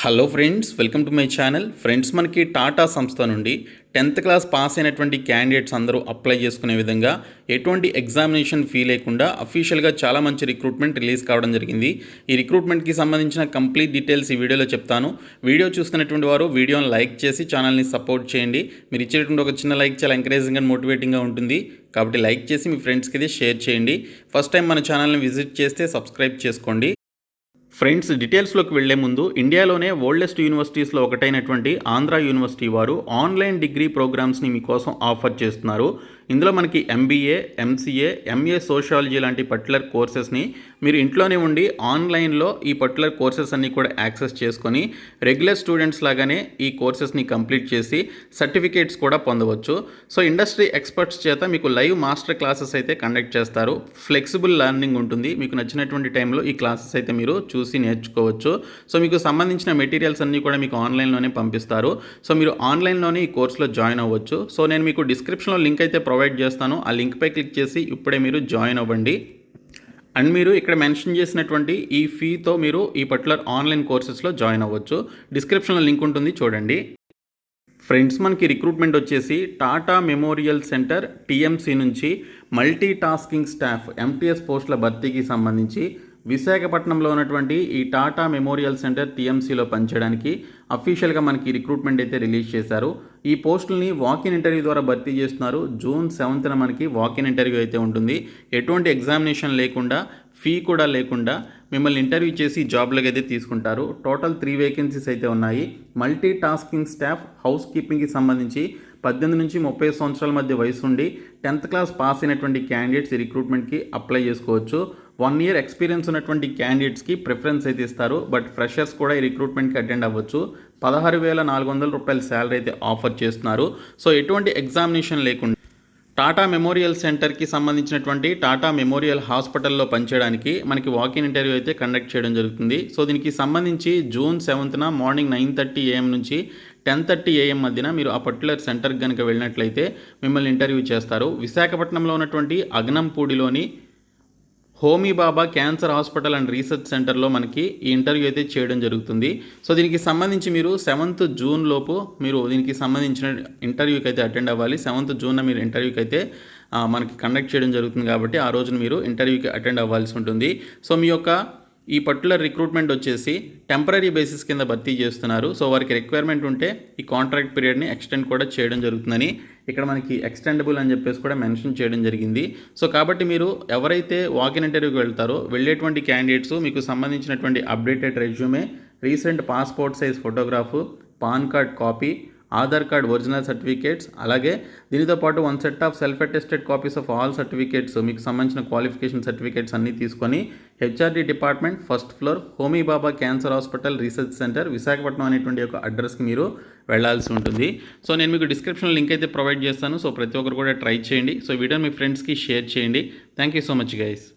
Hello friends welcome to my channel. Friends మనకి టాటా సంస్థ నుండి టెన్త్ క్లాస్ పాస్ అయినటువంటి క్యాండిడేట్స్ అందరూ అప్లై చేసుకునే విధంగా ఎటువంటి ఎగ్జామినేషన్ ఫీ లేకుండా అఫీషియల్గా చాలా మంచి రిక్రూట్మెంట్ రిలీజ్ కావడం జరిగింది. ఈ రిక్రూట్మెంట్కి సంబంధించిన కంప్లీట్ డీటెయిల్స్ ఈ వీడియోలో చెప్తాను. వీడియో చూస్తున్నటువంటి వారు వీడియోని లైక్ చేసి ఛానల్ని సపోర్ట్ చేయండి. మీరు ఇచ్చేటువంటి ఒక చిన్న లైక్ చాలా ఎంకరేజింగ్ అండ్ మోటివేటింగ్గా ఉంటుంది. కాబట్టి లైక్ చేసి మీ ఫ్రెండ్స్కి ఇది షేర్ చేయండి. ఫస్ట్ టైం మన ఛానల్ని విజిట్ చేస్తే సబ్స్క్రైబ్ చేసుకోండి. ఫ్రెండ్స్ డీటెయిల్స్లోకి వెళ్ళే ముందు ఇండియాలోనే ఓల్డెస్ట్ యూనివర్సిటీస్లో ఒకటైనటువంటి ఆంధ్ర యూనివర్సిటీ వారు ఆన్లైన్ డిగ్రీ ప్రోగ్రామ్స్ని మీకోసం ఆఫర్ చేస్తున్నారు. ఇందులో మనకి ఎంబీఏ ఎంసీఏ ఎంఏ సోషాలజీ లాంటి పర్టికులర్ కోర్సెస్ని మీరు ఇంట్లోనే ఉండి ఆన్లైన్లో ఈ పర్టికులర్ కోర్సెస్ అన్నీ కూడా యాక్సెస్ చేసుకొని రెగ్యులర్ స్టూడెంట్స్ లాగానే ఈ కోర్సెస్ని కంప్లీట్ చేసి సర్టిఫికేట్స్ కూడా పొందవచ్చు. సో ఇండస్ట్రీ ఎక్స్పర్ట్స్ చేత మీకు లైవ్ మాస్టర్ క్లాసెస్ అయితే కండక్ట్ చేస్తారు. ఫ్లెక్సిబుల్ లెర్నింగ్ ఉంటుంది. మీకు నచ్చినటువంటి టైంలో ఈ క్లాసెస్ అయితే మీరు చూసి నేర్చుకోవచ్చు. సో మీకు సంబంధించిన మెటీరియల్స్ అన్నీ కూడా మీకు ఆన్లైన్లోనే పంపిస్తారు. సో మీరు ఆన్లైన్లోనే ఈ కోర్సులో జాయిన్ అవ్వచ్చు. సో నేను మీకు డిస్క్రిప్షన్లో లింక్ అయితే ప్రొవైడ్ ప్రొవైడ్ చేస్తాను. ఆ లింక్పై క్లిక్ చేసి ఇప్పుడే మీరు జాయిన్ అవ్వండి. అండ్ మీరు ఇక్కడ మెన్షన్ చేసినటువంటి ఈ ఫీతో మీరు ఈ పర్టికులర్ ఆన్లైన్ కోర్సెస్లో జాయిన్ అవ్వచ్చు. డిస్క్రిప్షన్లో లింక్ ఉంటుంది చూడండి. ఫ్రెండ్స్ మనకి రిక్రూట్మెంట్ వచ్చేసి టాటా మెమోరియల్ సెంటర్ టీఎంసీ నుంచి మల్టీ టాస్కింగ్ స్టాఫ్ ఎంటీఎస్ పోస్టుల భర్తీకి సంబంధించి విశాఖపట్నంలో ఉన్నటువంటి ఈ టాటా మెమోరియల్ సెంటర్ టీఎంసీలో పనిచేయడానికి అఫీషియల్గా మనకి రిక్రూట్మెంట్ అయితే రిలీజ్ చేశారు. ఈ పోస్టుల్ని వాకిన్ ఇంటర్వ్యూ ద్వారా భర్తీ చేస్తున్నారు. జూన్ సెవెంత్న మనకి వాకిన్ ఇంటర్వ్యూ అయితే ఉంటుంది. ఎటువంటి ఎగ్జామినేషన్ లేకుండా ఫీ కూడా లేకుండా మిమ్మల్ని ఇంటర్వ్యూ చేసి జాబ్లోకి అయితే తీసుకుంటారు. టోటల్ త్రీ వేకెన్సీస్ అయితే ఉన్నాయి. మల్టీ టాస్కింగ్ స్టాఫ్ హౌస్ కీపింగ్కి సంబంధించి పద్దెనిమిది నుంచి ముప్పై సంవత్సరాల మధ్య వయసు ఉండి టెన్త్ క్లాస్ పాస్ అయినటువంటి క్యాండిడేట్స్ ఈ రిక్రూట్మెంట్కి అప్లై చేసుకోవచ్చు. వన్ ఇయర్ ఎక్స్పీరియన్స్ ఉన్నటువంటి క్యాండిడేట్స్కి ప్రిఫరెన్స్ అయితే ఇస్తారు. బట్ ఫ్రెషర్స్ కూడా ఈ రిక్రూట్మెంట్కి అటెండ్ అవ్వచ్చు. పదహారు వేల నాలుగు వందల రూపాయల శాలరీ అయితే ఆఫర్ చేస్తున్నారు. సో ఎటువంటి ఎగ్జామినేషన్ లేకుండా టాటా మెమోరియల్ సెంటర్కి సంబంధించినటువంటి టాటా మెమోరియల్ హాస్పిటల్లో పనిచేయడానికి మనకి వాకిన్ ఇంటర్వ్యూ అయితే కండక్ట్ చేయడం జరుగుతుంది. సో దీనికి సంబంధించి జూన్ సెవెంత్న మార్నింగ్ నైన్ థర్టీ ఏఎం నుంచి టెన్ థర్టీ ఏఎం మధ్యన మీరు ఆ పర్టికులర్ సెంటర్కి కనుక వెళ్ళినట్లయితే మిమ్మల్ని ఇంటర్వ్యూ చేస్తారు. విశాఖపట్నంలో ఉన్నటువంటి అగ్నంపూడిలోని Homi Bhabha cancer hospital and research సెంటర్లో మనకి ఈ ఇంటర్వ్యూ అయితే చేయడం జరుగుతుంది. సో దీనికి సంబంధించి మీరు సెవెంత్ జూన్ లోపు మీరు దీనికి సంబంధించిన ఇంటర్వ్యూకి అయితే అటెండ్ అవ్వాలి. సెవెంత్ జూన్న మీరు ఇంటర్వ్యూకి అయితే మనకి కండక్ట్ చేయడం జరుగుతుంది కాబట్టి ఆ రోజున మీరు ఇంటర్వ్యూకి అటెండ్ అవ్వాల్సి ఉంటుంది. సో మీ యొక్క ఈ పర్టికులర్ రిక్రూట్మెంట్ వచ్చేసి టెంపరీ బేసిస్ కింద భర్తీ చేస్తున్నారు. సో వారికి రిక్వైర్మెంట్ ఉంటే ఈ కాంట్రాక్ట్ పీరియడ్ని ఎక్స్టెండ్ కూడా చేయడం జరుగుతుందని ఇక్కడ మనకి ఎక్స్టెండబుల్ అని చెప్పేసి కూడా మెన్షన్ చేయడం జరిగింది. సో కాబట్టి మీరు ఎవరైతే వాకిన్ ఇంటర్వ్యూకి వెళ్తారో వెళ్ళేటువంటి క్యాండిడేట్స్ మీకు సంబంధించినటువంటి updated resume recent passport size photograph PAN card copy Aadhaar card original certificates అలాగే దీనితో పాటు one set of self attested copies of all certificates మీకు సంబంధించిన క్వాలిఫికేషన్ సర్టిఫికేట్స్ అన్నీ తీసుకొని HRD department first floor Homi Bhabha cancer hospital research centre Visakhapatnam అనేటువంటి ఒక అడ్రస్కి మీరు వెళ్ళాల్సి ఉంటుంది. సో నేను మీకు డిస్క్రిప్షన్ లింక్ అయితే ప్రొవైడ్ చేస్తాను. సో ప్రతి ఒక్కరు కూడా ట్రై చేయండి. సో వీడియో మీ ఫ్రెండ్స్కి షేర్ చేయండి. Thank you so much guys.